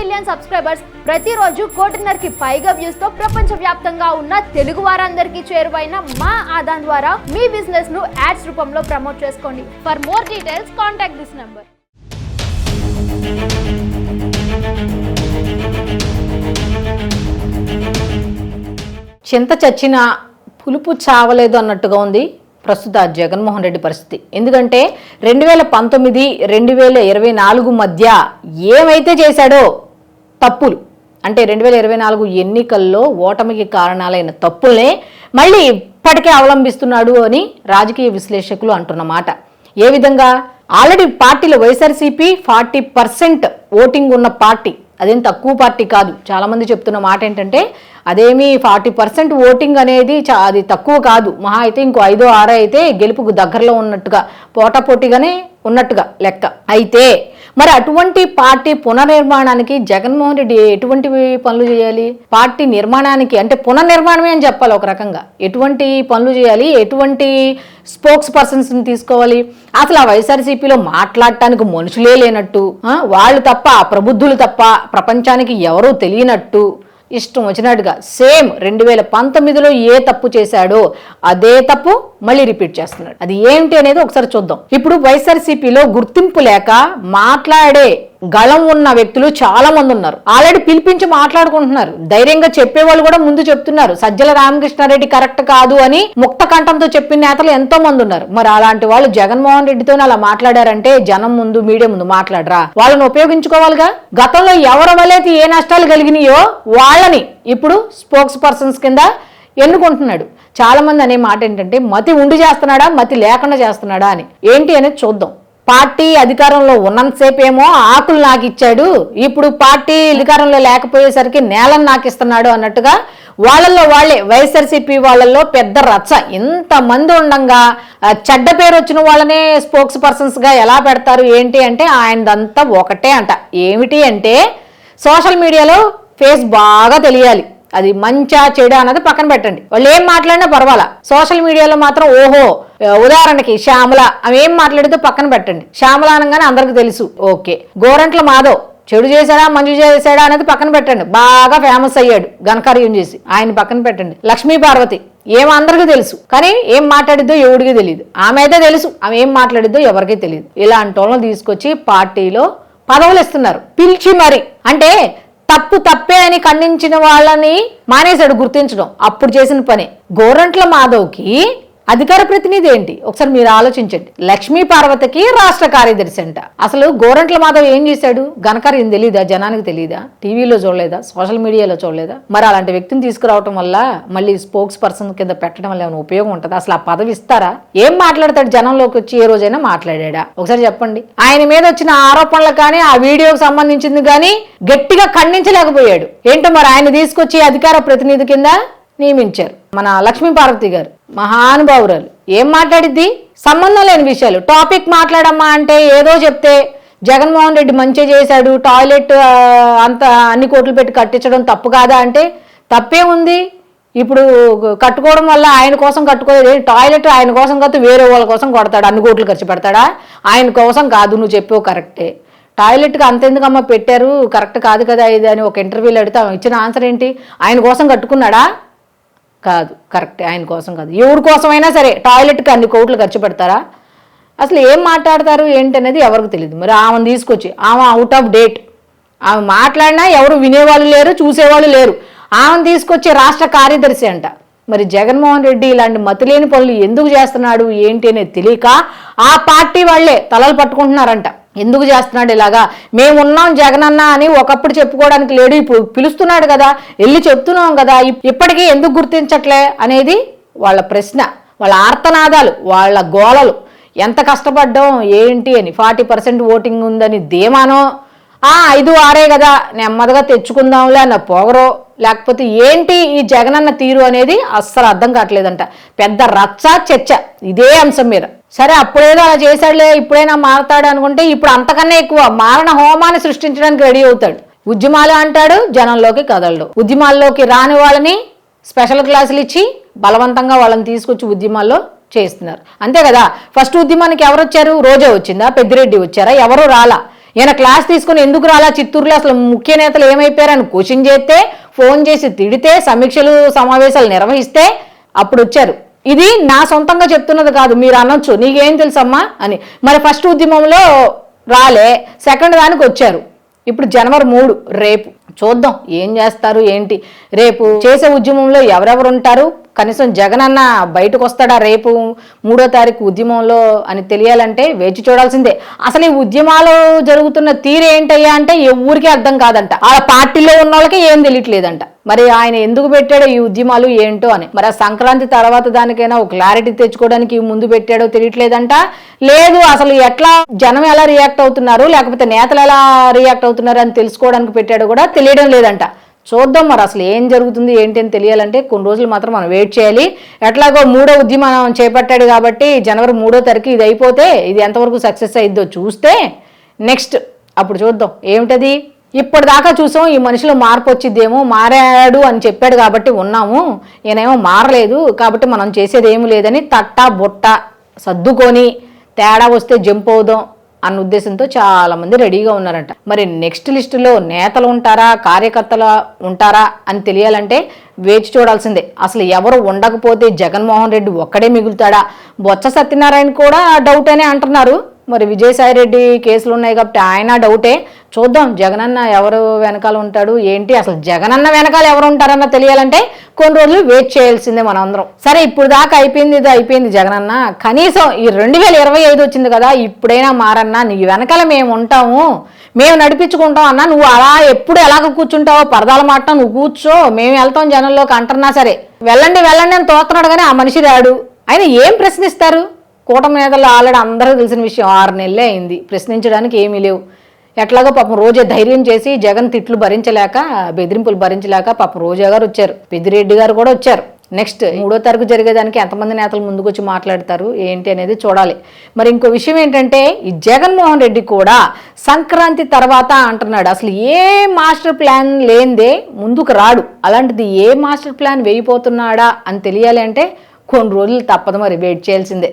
Million subscribers ప్రతిరోజు కోటిన్నరకి పైగా వ్యూస్తో ప్రపంచ వ్యాప్తంగా ఉన్న తెలుగు వారందరికీ చేరువైన మా ఆదాన్ ద్వారా మీ బిజినెస్ను యాడ్స్ రూపంలో ప్రమోట్ చేసుకోండి. For more details contact this number చింత చచ్చినా పులుపు చావలేదు అన్నట్టుగా ఉంది ప్రస్తుత జగన్మోహన్ రెడ్డి పరిస్థితి. ఎందుకంటే రెండు వేల పంతొమ్మిది రెండు వేల ఇరవై నాలుగు మధ్య ఏమైతే చేశాడో తప్పులు. అంటే రెండు వేల ఇరవై నాలుగు ఎన్నికల్లో ఓటమికి కారణాలైన తప్పుల్నే మళ్ళీ ఇప్పటికే అవలంబిస్తున్నాడు అని రాజకీయ విశ్లేషకులు అంటున్నమాట. ఏ విధంగా? ఆల్రెడీ పార్టీలో వైఎస్ఆర్సీపీ ఫార్టీ పర్సెంట్ ఓటింగ్ ఉన్న పార్టీ. అదేం తక్కువ పార్టీ కాదు. చాలామంది చెప్తున్న మాట ఏంటంటే అదేమి ఫార్టీ పర్సెంట్ ఓటింగ్ అనేది చా- అది తక్కువ కాదు. మహా అయితే ఇంకో ఐదో ఆరో అయితే గెలుపుకు దగ్గరలో ఉన్నట్టుగా పోటాపోటీగానే ఉన్నట్టుగా లెక్క. అయితే మరి అటువంటి పార్టీ పునర్నిర్మాణానికి జగన్మోహన్ రెడ్డి ఎటువంటి పనులు చేయాలి? పార్టీ నిర్మాణానికి అంటే పునర్నిర్మాణమే అని చెప్పాలి ఒక రకంగా. ఎటువంటి పనులు చేయాలి? ఎటువంటి స్పోక్స్ పర్సన్స్ని తీసుకోవాలి? అసలు ఆ వైఎస్ఆర్సీపీలో మాట్లాడటానికి మనుషులే లేనట్టు వాళ్ళు తప్ప ప్రబుద్ధులు తప్ప ప్రపంచానికి ఎవరూ తెలియనట్టు ఇష్టం వచ్చినట్టుగా సేమ్ రెండు వేల పంతొమ్మిదిలో ఏ తప్పు చేశాడో అదే తప్పు మళ్ళీ రిపీట్ చేస్తున్నాడు. అది ఏంటి అనేది ఒకసారి చూద్దాం. ఇప్పుడు వైఎస్ఆర్సీపీలో గుర్తింపు లేక మాట్లాడే గళం ఉన్న వ్యక్తులు చాలా మంది ఉన్నారు. ఆల్రెడీ పిలిపించి మాట్లాడుకుంటున్నారు. ధైర్యంగా చెప్పేవాళ్ళు కూడా ముందు చెప్తున్నారు. సజ్జల రామకృష్ణారెడ్డి కరెక్ట్ కాదు అని ముక్త కంఠంతో చెప్పిన నేతలు ఎంతో మంది ఉన్నారు. మరి అలాంటి వాళ్ళు జగన్మోహన్ రెడ్డితో అలా మాట్లాడారంటే జనం ముందు మీడియా ముందు మాట్లాడరా? వాళ్ళని ఉపయోగించుకోవాలిగా? గతంలో ఎవరి వల్లైతే ఏ నష్టాలు కలిగినాయో వాళ్ళని ఇప్పుడు స్పోక్స్ పర్సన్స్ కింద ఎన్నుకుంటున్నాడు. చాలా మంది అనే మాట ఏంటంటే మతి ఉండి చేస్తున్నాడా మతి లేకుండా చేస్తున్నాడా అని. ఏంటి అనేది చూద్దాం. పార్టీ అధికారంలో ఉన్నంతసేపేమో ఆకులు నాకు ఇచ్చాడు ఇప్పుడు పార్టీ అధికారంలో లేకపోయేసరికి నేలను నాకు ఇస్తున్నాడు అన్నట్టుగా వాళ్ళల్లో వాళ్ళే వైఎస్ఆర్సీపీ వాళ్ళల్లో పెద్ద రచ్చ. ఇంతమంది ఉండంగా చెడ్డ పేరు వచ్చిన వాళ్ళనే స్పోక్స్ పర్సన్స్గా ఎలా పెడతారు ఏంటి అంటే ఆయనదంతా ఒకటే అంట. ఏమిటి అంటే సోషల్ మీడియాలో ఫేస్ బాగా తెలియాలి. అది మంచా చెడు అన్నది పక్కన పెట్టండి. వాళ్ళు ఏం మాట్లాడినా పర్వాలా. సోషల్ మీడియాలో మాత్రం ఓహో ఉదాహరణకి శ్యామల ఆమె ఏం మాట్లాడితే పక్కన పెట్టండి. శ్యామల అనగానే అందరికి తెలుసు. ఓకే. గోరంట్ల మాధవ్ చెడు చేశాడా మంచి చేశాడా అనేది పక్కన పెట్టండి. బాగా ఫేమస్ అయ్యాడు ఘనకార్యం చేసి. ఆయన పక్కన పెట్టండి. లక్ష్మీ పార్వతి ఏం అందరికీ తెలుసు. కానీ ఏం మాట్లాడిద్దో ఎవడికి తెలియదు ఆమె అయితే తెలుసు. ఆమె ఏం మాట్లాడిద్దో ఎవరికీ తెలియదు ఇలాంటి వాళ్ళని తీసుకొచ్చి పార్టీలో పదవులు ఇస్తున్నారు. పిలిచి మరి. అంటే తప్పు తప్పే అని ఖండించిన వాళ్ళని మానేశాడు గుర్తించడం. అప్పుడు చేసిన పని. గోరంట్ల మాధవ్కి అధికార ప్రతినిధి ఏంటి? ఒకసారి మీరు ఆలోచించండి. లక్ష్మీ పార్వతికి రాష్ట్ర కార్యదర్శి అంట. అసలు గోరంట్ల మాధవ్ ఏం చేశాడు? ఘనకార్యం తెలియదా జనానికి తెలియదా టీవీలో చూడలేదా? సోషల్ మీడియాలో చూడలేదా? మరి అలాంటి వ్యక్తిని తీసుకురావటం వల్ల మళ్ళీ స్పోక్స్ పర్సన్ కింద పెట్టడం వల్ల ఏమైనా ఉపయోగం ఉంటుంది? అసలు ఆ పదవి ఇస్తారా? ఏం మాట్లాడతాడు? జనంలోకి వచ్చి ఏ రోజైనా మాట్లాడా ఒకసారి చెప్పండి. ఆయన మీద వచ్చిన ఆరోపణలు కానీ ఆ వీడియోకి సంబంధించింది కానీ గట్టిగా ఖండించలేకపోయాడు. ఏంటో మరి ఆయన తీసుకొచ్చి అధికార ప్రతినిధి కింద నియమించారు మన లక్ష్మీ పార్వతి గారు. మహానుభావురాలు. ఏం మాట్లాడిద్ది? సంబంధం లేని విషయాలు. టాపిక్ మాట్లాడమ్మా అంటే ఏదో చెప్తే జగన్మోహన్ రెడ్డి మంచి చేశాడు టాయిలెట్ అంత అన్ని కోట్లు పెట్టి కట్టించడం తప్పు కాదా అంటే తప్పే ఉంది. ఇప్పుడు కట్టుకోవడం వల్ల ఆయన కోసం కట్టుకోలేదు. టాయిలెట్ ఆయన కోసం కాదు వేరే వాళ్ళ కోసం కొడతాడు? అన్ని కోట్లు ఖర్చు పెడతాడా? ఆయన కోసం కాదు నువ్వు చెప్పావు కరెక్టే. టాయిలెట్కి అంతెందుకమ్మా పెట్టారు? కరెక్ట్ కాదు కదా ఇది అని ఒక ఇంటర్వ్యూలో అడిగితే ఇచ్చిన ఆన్సర్ ఏంటి? ఆయన కోసం కట్టుకున్నాడా? కాదు కరెక్ట్ ఆయన కోసం కాదు. ఎవరి కోసమైనా సరే టాయిలెట్కి అన్ని కోట్లు ఖర్చు పెడతారా? అసలు ఏం మాట్లాడతారు ఏంటనేది ఎవరికి తెలియదు మరి ఆమెను తీసుకొచ్చి ఆమె అవుట్ ఆఫ్ డేట్ ఆమె మాట్లాడినా ఎవరు వినేవాళ్ళు లేరు చూసేవాళ్ళు లేరు. ఆమెను తీసుకొచ్చి రాష్ట్ర కార్యదర్శి అంట. మరి జగన్మోహన్ రెడ్డి ఇలాంటి మతిలేని పనులు ఎందుకు చేస్తున్నాడు ఏంటి అనేది తెలియక ఆ పార్టీ వాళ్ళే తలలు పట్టుకుంటున్నారంట. ఎందుకు చేస్తున్నాడు ఇలాగా? మేమున్నాం జగనన్న అని ఒకప్పుడు చెప్పుకోవడానికి లేడు ఇప్పుడు పిలుస్తున్నాడు కదా వెళ్ళి చెప్తున్నాం కదా ఇప్పటికీ ఎందుకు గుర్తించట్లే అనేది వాళ్ళ ప్రశ్న వాళ్ళ ఆర్తనాదాలు వాళ్ళ గోళలు. ఎంత కష్టపడ్డాం ఏంటి అని ఫార్టీ పర్సెంట్ ఓటింగ్ ఉందని ధీమానో ఆ ఐదు ఆరే కదా నెమ్మదిగా తెచ్చుకుందాంలే అన్న పొగరో లేకపోతే ఏంటి ఈ జగనన్న తీరు అనేది అస్సలు అర్థం కావట్లేదంట. పెద్ద రచ్చ చర్చ ఇదే అంశం మీద. సరే అప్పుడేదో అలా చేశాడులే ఇప్పుడైనా మారతాడు అనుకుంటే ఇప్పుడు అంతకన్నా ఎక్కువ మారణ హోమాన్ని సృష్టించడానికి రెడీ అవుతాడు. ఉద్యమాలు అంటాడు జనంలోకి కదలడు. ఉద్యమాల్లోకి రాని వాళ్ళని స్పెషల్ క్లాసులు ఇచ్చి బలవంతంగా వాళ్ళని తీసుకొచ్చి ఉద్యమాల్లో చేస్తున్నారు. అంతే కదా? ఫస్ట్ ఉద్యమానికి ఎవరు వచ్చారు? రోజే వచ్చిందా? పెద్దిరెడ్డి వచ్చారా? ఎవరు రాలా? ఈయన క్లాస్ తీసుకుని ఎందుకు రాలా? చిత్తూరులో అసలు ముఖ్య నేతలు ఏమైపోయారని క్వశ్చన్ చేస్తే ఫోన్ చేసి తిడితే సమీక్షలు సమావేశాలు నిర్వహిస్తే అప్పుడు వచ్చారు. ఇది నా సొంతంగా చెప్తున్నది కాదు మీరు అనొచ్చు. నీకేం తెలుసమ్మా అని. మరి ఫస్ట్ ఉద్యమంలో రాలే సెకండ్ దానికి వచ్చారు. ఇప్పుడు జనవరి మూడు రేపు. చూద్దాం ఏం చేస్తారు ఏంటి? రేపు చేసే ఉద్యమంలో ఎవరెవరు ఉంటారు? కనీసం జగన్ అన్న బయటకు వస్తాడా రేపు మూడో తారీఖు ఉద్యమంలో అని తెలియాలంటే వేచి చూడాల్సిందే. అసలు ఈ ఉద్యమాలు జరుగుతున్న తీరేంటయ్యా అంటే ఊరికే అర్థం కాదంట. ఆ పార్టీలో ఉన్న వాళ్ళకి ఏం తెలియట్లేదంట. మరి ఆయన ఎందుకు పెట్టాడో ఈ ఉద్యమాలు ఏంటో అని. మరి ఆ సంక్రాంతి తర్వాత దానికైనా ఒక క్లారిటీ తెచ్చుకోవడానికి ముందు పెట్టాడో తెలియట్లేదంట. లేదు అసలు ఎట్లా జనం ఎలా రియాక్ట్ అవుతున్నారు లేకపోతే నేతలు ఎలా రియాక్ట్ అవుతున్నారు అని తెలుసుకోవడానికి పెట్టాడో కూడా తెలియడం లేదంట. చూద్దాం మరి అసలు ఏం జరుగుతుంది ఏంటి అని తెలియాలంటే కొన్ని రోజులు మాత్రం మనం వెయిట్ చేయాలి. ఎట్లాగో మూడో ఉద్యమం చేపట్టాడు కాబట్టి జనవరి మూడో తారీఖు ఇది అయిపోతే ఇది ఎంతవరకు సక్సెస్ అయిద్దో చూస్తే నెక్స్ట్ అప్పుడు చూద్దాం. ఏమిటది? ఇప్పటిదాకా చూసాం ఈ మనిషిలో మార్పు వచ్చిద్దేమో మారాడు అని చెప్పాడు కాబట్టి ఉన్నాము. ఈయనేమో మారలేదు కాబట్టి మనం చేసేది ఏమీ లేదని తట్ట బుట్ట సర్దుకొని తేడా వస్తే జంప్ అవుదాం. అన్న ఉద్దేశంతో చాలా మంది రెడీగా ఉన్నారంట. మరి నెక్స్ట్ లిస్టులో నేతలు ఉంటారా కార్యకర్తలు ఉంటారా అని తెలియాలంటే వేచి చూడాల్సిందే. అసలు ఎవరు ఉండకపోతే జగన్మోహన్ రెడ్డి ఒక్కడే మిగులుతాడా? బొత్స సత్యనారాయణ కూడా డౌట్ అనే అంటున్నారు. మరి విజయసాయి రెడ్డి కేసులు ఉన్నాయి కాబట్టి ఆయన డౌటే. చూద్దాం జగనన్న ఎవరు వెనకాల ఉంటాడు ఏంటి? అసలు జగనన్న వెనకాల ఎవరు ఉంటారన్న తెలియాలంటే కొన్ని రోజులు వెయిట్ చేయాల్సిందే మనందరం. అందరం సరే ఇప్పుడు దాకా అయిపోయింది ఇది అయిపోయింది జగనన్న. కనీసం ఈ రెండు వేల ఇరవై ఐదు వచ్చింది కదా ఇప్పుడైనా మారన్నా నీ వెనకాల మేము ఉంటాము మేము నడిపించుకుంటాం అన్నా నువ్వు అలా ఎప్పుడు ఎలాగ కూర్చుంటావో పరదాల మాట నువ్వు కూర్చో మేము వెళ్తాం జనంలోకి అంటున్నా సరే. వెళ్ళండి వెళ్ళండి అని తోస్తున్నాడు కానీ ఆ మనిషి రాడు. ఆయన ఏం ప్రశ్నిస్తారు? కూటమి నేతలు ఆల్రెడీ అందరూ తెలిసిన విషయం ఆరు నెలలే అయింది. ప్రశ్నించడానికి ఏమీ లేవు. ఎట్లాగో పాపం రోజే ధైర్యం చేసి జగన్ తిట్లు భరించలేక బెదిరింపులు భరించలేక పాపం రోజా గారు వచ్చారు. పెద్దిరెడ్డి గారు కూడా వచ్చారు. నెక్స్ట్ మూడో తారీఖు జరిగేదానికి ఎంతమంది నేతలు ముందుకొచ్చి మాట్లాడతారు ఏంటి అనేది చూడాలి. మరి ఇంకో విషయం ఏంటంటే ఈ జగన్మోహన్ రెడ్డి కూడా సంక్రాంతి తర్వాత అంటున్నాడు. అసలు ఏ మాస్టర్ ప్లాన్ లేనిదే ముందుకు రాడు. అలాంటిది ఏ మాస్టర్ ప్లాన్ వేయిపోతున్నాడా అని తెలియాలి అంటే కొన్ని రోజులు తప్పదు మరి వెయిట్ చేయాల్సిందే.